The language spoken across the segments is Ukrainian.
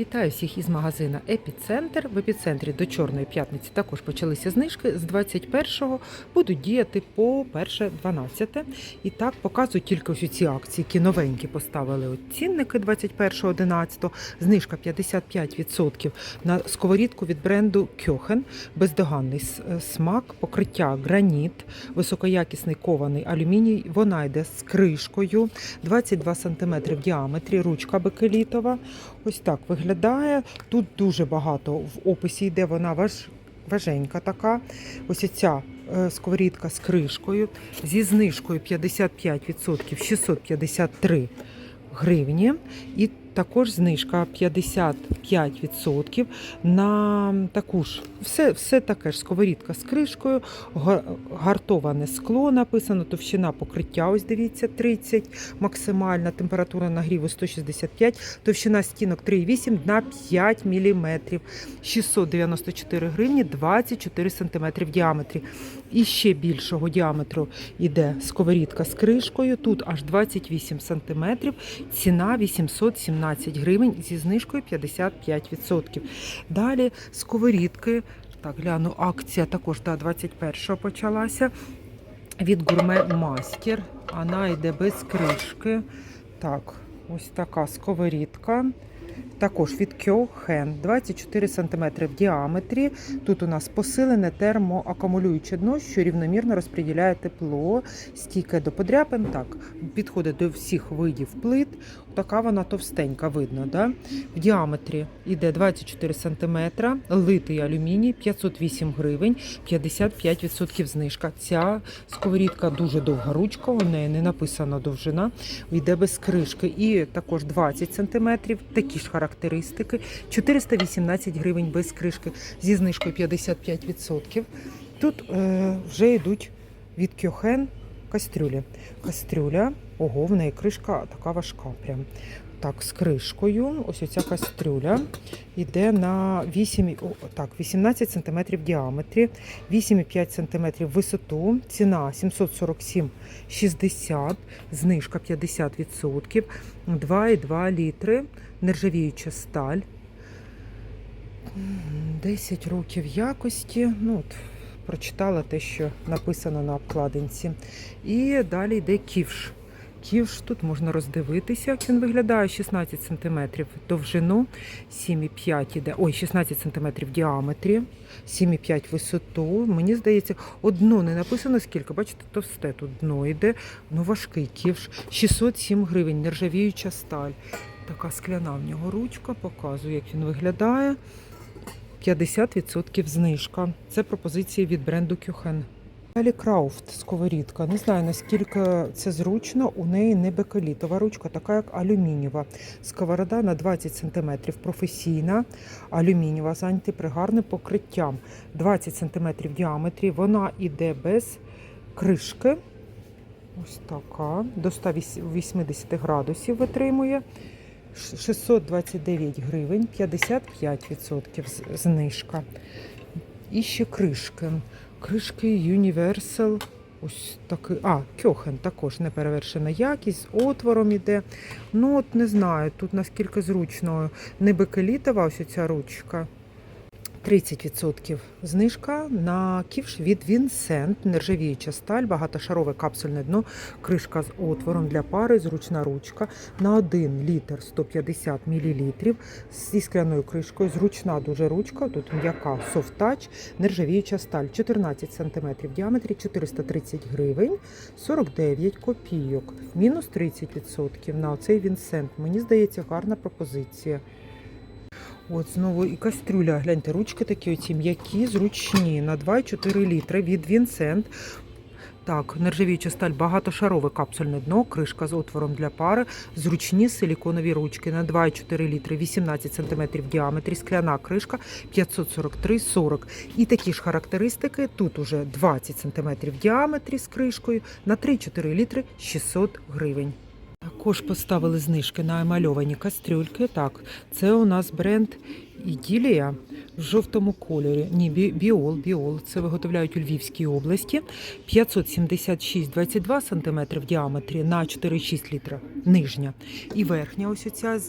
Вітаю всіх із магазина Епіцентр. В епіцентрі до Чорної п'ятниці також почалися знижки. З 21-го будуть діяти по 1.12. І так показую тільки ось ці акції, які новенькі поставили от цінники 21.11. Знижка 55% на сковорідку від бренду Кьохен. Бездоганний е, смак, покриття граніт, високоякісний кований алюміній. Вона йде з кришкою 22 см в діаметрі, ручка бекелітова. Ось так виглядає. Тут дуже багато в описі йде, вона важ, важенька така. Ось ця е, сковорідка з кришкою, зі знижкою 55% 653 гривні. І також знижка 55% на таку ж все, все таке ж сковорідка з кришкою, гартоване скло написано, товщина покриття, ось дивіться, 30, максимальна температура нагріву 165, товщина стінок 3,8 на 5 мм, 694 гривні, 24 см в діаметрі. І ще більшого діаметру йде сковорідка з кришкою, тут аж 28 см, ціна 817 гривень зі знижкою 55%. Далі сковорідки, так, гляну, акція також до 21-го почалася. Від гурме Мастер. Вона йде без кришки. Так, ось така сковорідка. Також від Кьохен 24 см в діаметрі. Тут у нас посилене термоакумулююче дно, що рівномірно розподіляє тепло, стійке до подряпин. Так, підходить до всіх видів плит. Така вона товстенька, видно. Да? В діаметрі йде 24 см, литий алюміній 508 гривень, 55% знижка. Ця сковорідка дуже довга ручка, у неї не написано довжина, йде без кришки. І також 20 см, такі ж характеристики, 418 гривень без кришки зі знижкою 55%. Тут е, вже йдуть від Кьохен кастрюлі. Кастрюля, ого, в неї кришка така важка. Прям. Так, з кришкою. Ось оця кастрюля йде на 8, о, так, 18 см в діаметрі, 8,5 см в висоту. Ціна 747,60, знижка 50%, 2,2 літри, нержавіюча сталь. 10 років якості. Ну, от, прочитала те, що написано на обкладинці. І далі йде ківш. Ківш тут можна роздивитися, як він виглядає 16 см довжину, 7,5 іде, ой, 16 см в діаметрі, 7,5 висоту. Мені здається, одно не написано скільки, бачите, товсте тут дно йде. Ну важкий ківш. 607 гривень, нержавіюча сталь. Така скляна в нього ручка, показую, як він виглядає. 50% знижка. Це пропозиції від бренду Кюхен. Далі Крауфт сковорідка. Не знаю наскільки це зручно. У неї не бекелітова ручка, така як алюмінієва. Сковорода на 20 см професійна, алюмінієва з антипригарним покриттям. 20 см в діаметрі. Вона іде без кришки. Ось така. До 180 градусів витримує. 629 гривень, 55% знижка. І ще кришки. Кришки Universal. Ось такий. А, Кьохен також неперевершена якість, з отвором іде. Ну, от не знаю, тут наскільки зручно. Не бекелітова ось ця ручка. 30% знижка на ківш від Вінсент, нержавіюча сталь, багатошарове капсульне дно, кришка з отвором для пари, зручна ручка. На 1 літр 150 мл зі скляною кришкою, зручна дуже ручка, тут м'яка touch, нержавіюча сталь, 14 см в діаметрі, 430 гривень, 49 копійок, мінус 30% на оцей Вінсент. Мені здається, гарна пропозиція. От знову і кастрюля. Гляньте, ручки такі оці м'які, зручні на 2,4 літри від Вінсент. Так, нержавіюча сталь, багатошарове капсульне дно, кришка з отвором для пари, зручні силіконові ручки на 2,4 літри, 18 см в діаметрі, скляна кришка 543,40. І такі ж характеристики, тут уже 20 см в діаметрі з кришкою, на 3,4 літри 600 гривень. Також поставили знижки на емальовані кастрюльки. Так, це у нас бренд Іділія. в жовтому кольорі. Ні, бі- біол, біол. Це виготовляють у Львівській області. 576,22 см в діаметрі на 4,6 літра. Нижня. І верхня ось оця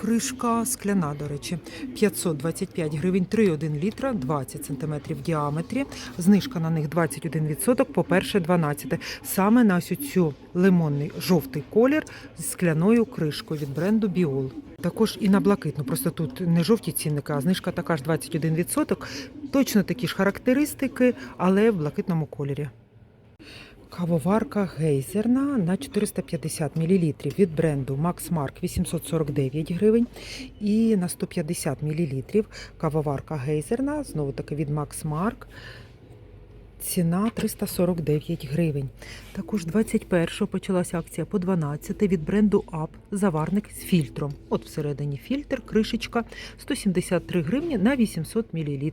кришка скляна, до речі. 525 гривень, 3,1 літра, 20 см в діаметрі. Знижка на них 21%, по перше 12. Саме на ось цю лимонний жовтий колір з скляною кришкою від бренду Біол. Також і на блакитну, просто тут не жовті цінники, а знижка така ж 21%. Точно такі ж характеристики, але в блакитному кольорі. Кавоварка гейзерна на 450 мл від бренду Max Mark 849 гривень. І на 150 мл кавоварка гейзерна, знову таки від Max Mark. Ціна 349 гривень. Також 21-го почалася акція по 12 від бренду Up заварник з фільтром. От всередині фільтр, кришечка 173 гривні на 800 мл.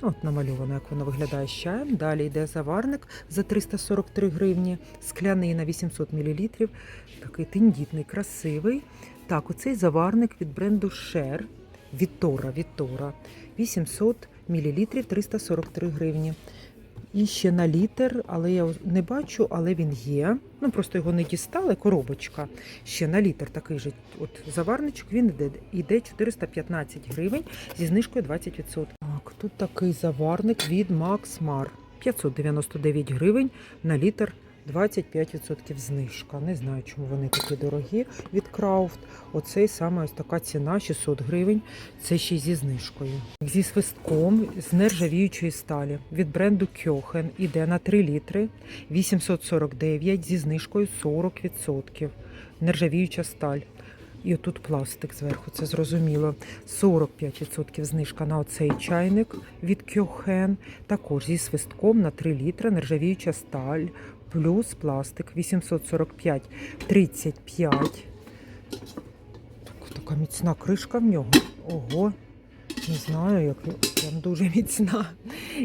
От намальовано, як воно виглядає з чаєм. Далі йде заварник за 343 гривні, скляний на 800 мл. Такий тендітний, красивий. Так, оцей заварник від бренду Share. Вітора, Вітора. 800 мл 343 гривні. І ще на літр, але я не бачу, але він є. Ну просто його не дістали, коробочка. Ще на літр такий же от заварничок, він йде, йде 415 гривень зі знижкою 20%. Так, тут такий заварник від Mar. 599 гривень на літр. 25% знижка. Не знаю, чому вони такі дорогі від Крауфт. Оцей саме ось така ціна 600 гривень. Це ще й зі знижкою. Зі свистком з нержавіючої сталі від бренду Кьохен іде на 3 літри 849 зі знижкою 40%. Нержавіюча сталь. І отут пластик зверху, це зрозуміло. 45% знижка на оцей чайник від Кьохен. Також зі свистком на 3 літра нержавіюча сталь плюс пластик 845 35. Так, така міцна кришка в нього. Ого. Не знаю, як прям дуже міцна.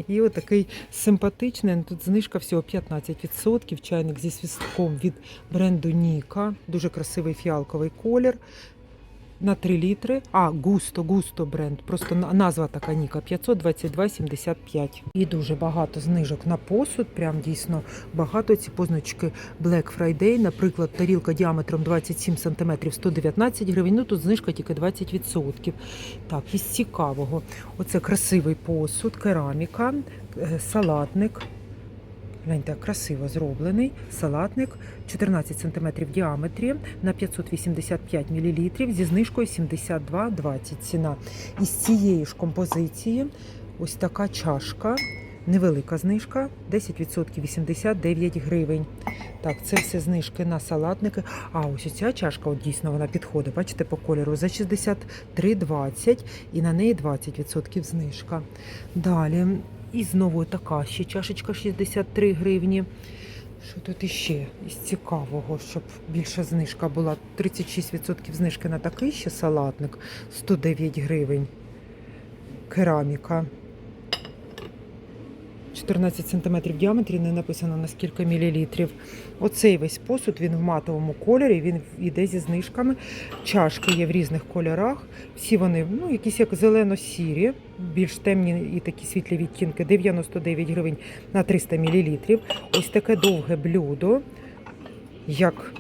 І отакий симпатичний. ну, Тут знижка всього 15%. Чайник зі свістком від бренду Ніка. Дуже красивий фіалковий колір. На 3 літри. А, густо, густо бренд. Просто на- назва така Ніка 522,75. І дуже багато знижок на посуд. Прям дійсно багато. Ці позначки Black Friday. Наприклад, тарілка діаметром 27 см 119 гривень. Ну тут знижка тільки 20%. Так, із цікавого. Оце красивий посуд, кераміка, е, салатник. Гляньте, красиво зроблений салатник 14 см в діаметрі на 585 мл зі знижкою 72,20 ціна. Із цієї ж композиції ось така чашка, невелика знижка, 10% 89 гривень. Так, це все знижки на салатники. А ось ця чашка, от дійсно вона підходить, бачите, по кольору за 63,20 і на неї 20% знижка. Далі. І знову така ще чашечка 63 гривні. Що тут іще із цікавого, щоб більша знижка була? 36% знижки на такий ще салатник 109 гривень. Кераміка. 14 см в діаметрі, не написано на скільки мілілітрів. Оцей весь посуд, він в матовому кольорі, він йде зі знижками. Чашки є в різних кольорах. Всі вони ну, якісь як зелено-сірі, більш темні і такі світлі відтінки. 99 гривень на 300 мл. Ось таке довге блюдо, як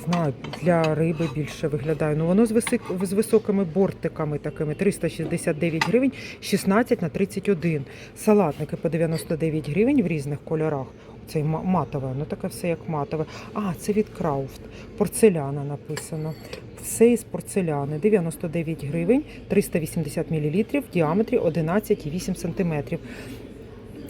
знаю, для риби більше виглядає. Ну воно з, висик, з високими бортиками такими 369 гривень, 16 на 31. Салатники по 99 гривень в різних кольорах. Це матове, ну таке все як матове. А, це від Крауфт. Порцеляна написано. Все із порцеляни. 99 гривень, 380 мл, в діаметрі 11,8 см.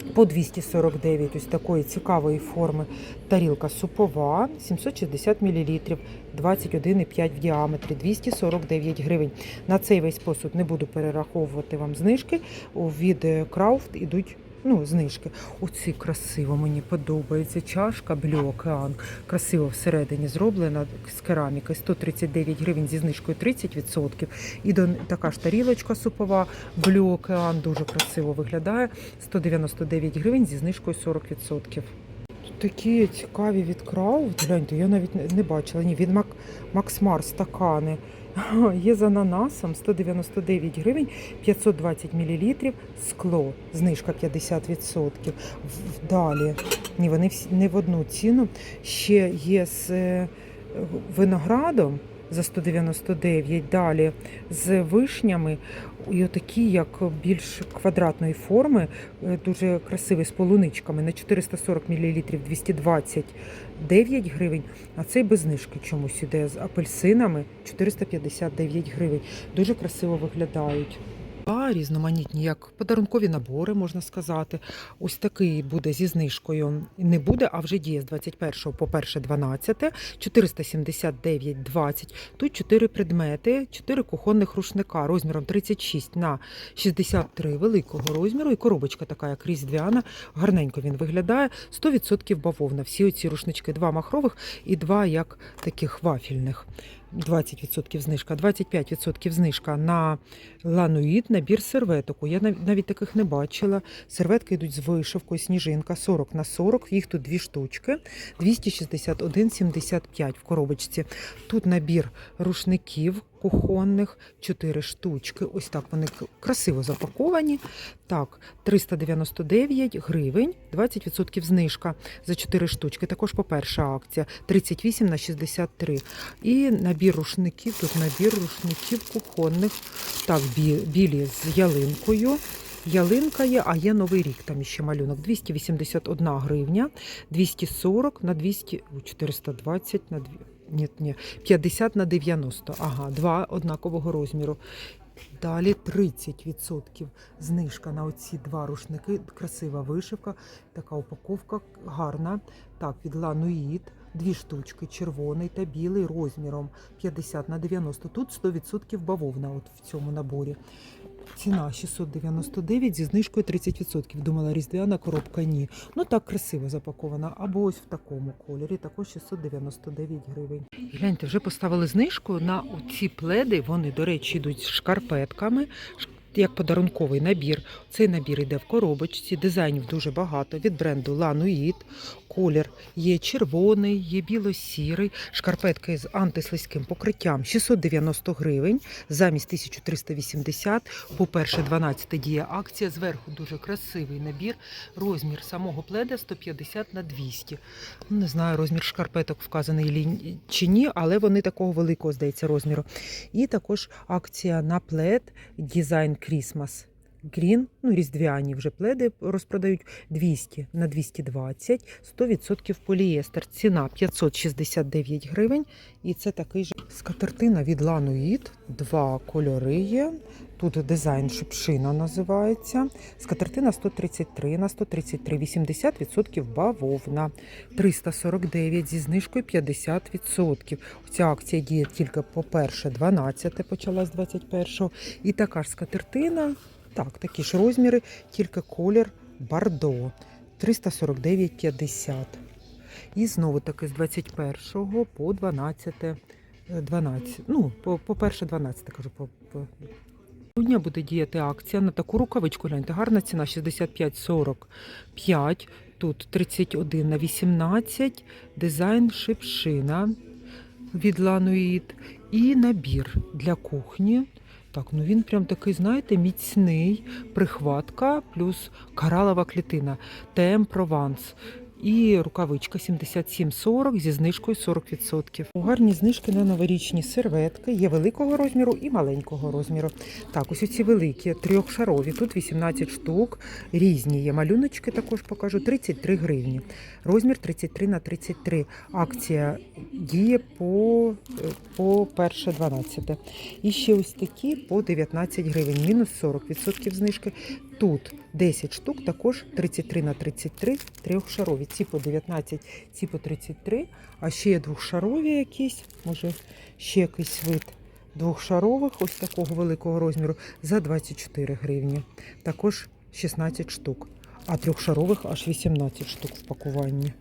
По 249 ось такої цікавої форми тарілка супова, 760 мл, 21,5 в діаметрі, 249 гривень. На цей весь посуд не буду перераховувати вам знижки. Від Крауфт ідуть ну, знижки. Оці красиво мені подобається. Чашка Blue Ocean. Красиво всередині зроблена з кераміки. 139 гривень зі знижкою 30%. І до така ж тарілочка супова Blue Ocean дуже красиво виглядає. 199 гривень зі знижкою 40%. Тут такі цікаві від Крауфт. Гляньте, я навіть не- бачила. Ні, від Мак... Максмар стакани. Є з ананасом 199 гривень, 520 мл, скло, знижка 50%. Далі, ні, вони всі не в одну ціну. Ще є з е, виноградом за 199, далі з вишнями, і отакі, як більш квадратної форми, е, дуже красиві з полуничками на 440 мл 229 гривень, а цей без знижки чомусь іде з апельсинами 459 гривень. Дуже красиво виглядають. Різноманітні, як подарункові набори, можна сказати. Ось такий буде зі знижкою. Не буде, а вже діє з 21 по 1 12, 479,20. Тут 4 предмети, 4 кухонних рушника розміром 36 на 63 великого розміру. І коробочка така, як різдвяна. Гарненько він виглядає. 100% бавовна. Всі оці рушнички, два махрових і два як таких вафільних. 20% знижка, 25% знижка на лануїд, набір серветок. Я нав- навіть таких не бачила. Серветки йдуть з вишивкою, сніжинка 40 на 40, їх тут дві штучки, 261,75 в коробочці. Тут набір рушників кухонних, 4 штучки. Ось так вони красиво запаковані. Так, 399 гривень, 20% знижка за 4 штучки. Також по перша акція 38 на 63. І набір рушників, тут набір рушників кухонних. Так, білі з ялинкою. Ялинка є, а є новий рік. Там ще малюнок. 281 гривня, 240 на 200, 420 на 2, ні, ні, 50 на 90. Ага, два однакового розміру. Далі 30% знижка на оці два рушники. Красива вишивка, така упаковка гарна. Так, від Лануїд. Дві штучки, червоний та білий розміром 50 на 90. Тут 100% бавовна от в цьому наборі. Ціна 699 зі знижкою 30%. Думала, різдвяна коробка ні. Ну так красиво запакована. Або ось в такому кольорі, також 699 гривень. Гляньте, вже поставили знижку на ці пледи. Вони, до речі, йдуть з шкарпетками. Як подарунковий набір. Цей набір йде в коробочці, дизайнів дуже багато від бренду Лануїд. Колір є червоний, є біло-сірий, шкарпетки з антислизьким покриттям 690 гривень замість 1380. По перше, 12 діє акція. Зверху дуже красивий набір. Розмір самого пледа 150 на 200. Ну, Не знаю, розмір шкарпеток вказаний чи ні, але вони такого великого, здається, розміру. І також акція на плед Design Christmas. Грін, ну різдвяні вже пледи розпродають 200 на 220, 100% полієстер. Ціна 569 гривень. І це такий же скатертина від Лануїд. Два кольори є. Тут дизайн шипшина називається. Скатертина 133 на 133, 80% бавовна. 349 зі знижкою 50%. Ця акція діє тільки по перше 12 почала з 21-го. І така ж скатертина, так, такі ж розміри, тільки колір Бардо 349,50. І знову таки з 21 по 12, е, 12 ну, по, по перше 12, кажу, по, по Сьогодні буде діяти акція на таку рукавичку. Гляньте, гарна ціна 65,45. Тут 31 на 18, дизайн шипшина від Лануїд і набір для кухні. Так, ну він прям такий, знаєте, міцний, прихватка плюс коралова клітина, тем прованс. І рукавичка 77,40 зі знижкою 40%. Гарні знижки на новорічні серветки. Є великого розміру і маленького розміру. Так, ось ці великі, трьохшарові. Тут 18 штук. Різні є малюночки, також покажу. 33 гривні. Розмір 33 на 33. Акція діє по, по перше 12. І ще ось такі по 19 гривень, мінус 40% знижки. Тут 10 штук, також 33 на 33, трьохшарові. Ці по 19, ці по 33. А ще є двохшарові якісь, може ще якийсь вид двохшарових, ось такого великого розміру, за 24 гривні. Також 16 штук. А трьохшарових аж 18 штук в пакуванні.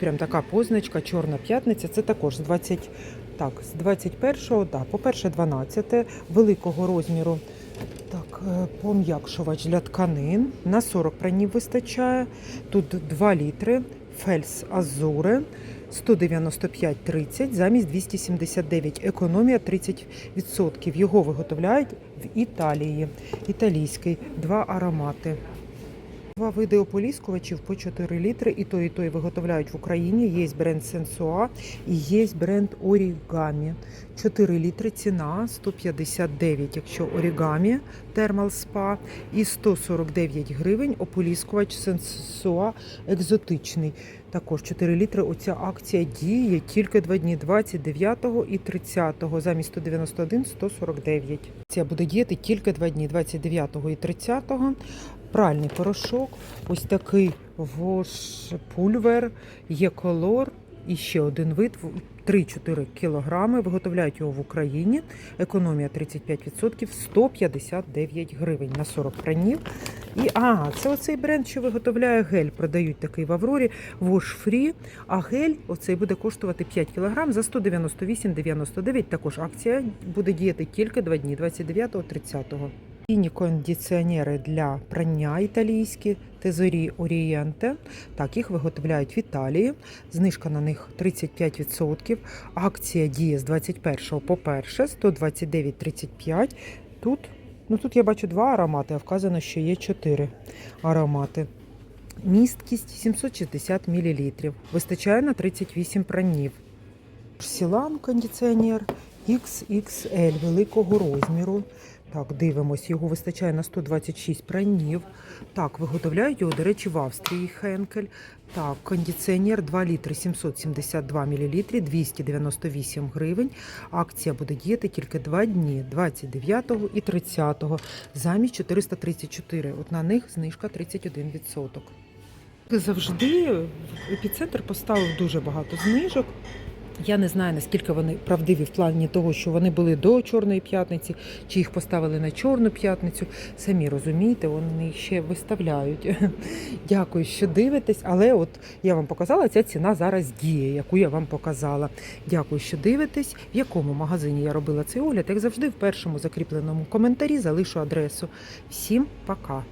Прям така позначка, чорна п'ятниця. Це також з 20, так, з 21-го, да, по перше 12 великого розміру. Так, е, пом'якшувач для тканин. На 40 пранів вистачає. Тут 2 літри. Фельс Азуре. 195,30 замість 279. Економія 30%. Його виготовляють в Італії. Італійський. Два аромати. Два види ополіскувачів по 4 літри. І той, і той виготовляють в Україні. Є бренд Sensua і є бренд Origami. 4 літри ціна 159, якщо Origami Thermal Spa і 149 гривень ополіскувач Sensua екзотичний. Також 4 літри. Оця акція діє тільки два дні 29 і 30 замість 191 149. Ця буде діяти тільки два дні 29 і 30 Пральний порошок, ось такий вош пульвер, є колор і ще один вид 3-4 кілограми. Виготовляють його в Україні. Економія 35%, 159 гривень на 40 пранів. І а, це оцей бренд, що виготовляє гель. Продають такий в Аврорі Wash Free. А гель оцей буде коштувати 5 кг за 198,99. Також акція буде діяти тільки 2 дні 29-30. Тіні кондиціонери для прання італійські, тезорі Орієнте. Так, їх виготовляють в Італії. Знижка на них 35%. Акція діє з 21 по 1, 129,35. Тут, ну тут я бачу два аромати, а вказано, що є 4 аромати. Місткість 760 мл. Вистачає на 38 пранів. Сілан кондиціонер XXL великого розміру. Так, дивимось, його вистачає на 126 пранів. Так, виготовляють його, до речі, в Австрії Хенкель. Так, кондиціонер 2 літри 772 мл, 298 гривень. Акція буде діяти тільки 2 дні, 29 і 30 замість 434. От на них знижка 31%. Завжди епіцентр поставив дуже багато знижок. Я не знаю, наскільки вони правдиві в плані того, що вони були до Чорної п'ятниці, чи їх поставили на Чорну п'ятницю. Самі розумієте, вони їх ще виставляють. Дякую, що дивитесь. Але от я вам показала, ця ціна зараз діє, яку я вам показала. Дякую, що дивитесь. В якому магазині я робила цей огляд, як завжди, в першому закріпленому коментарі залишу адресу. Всім пока!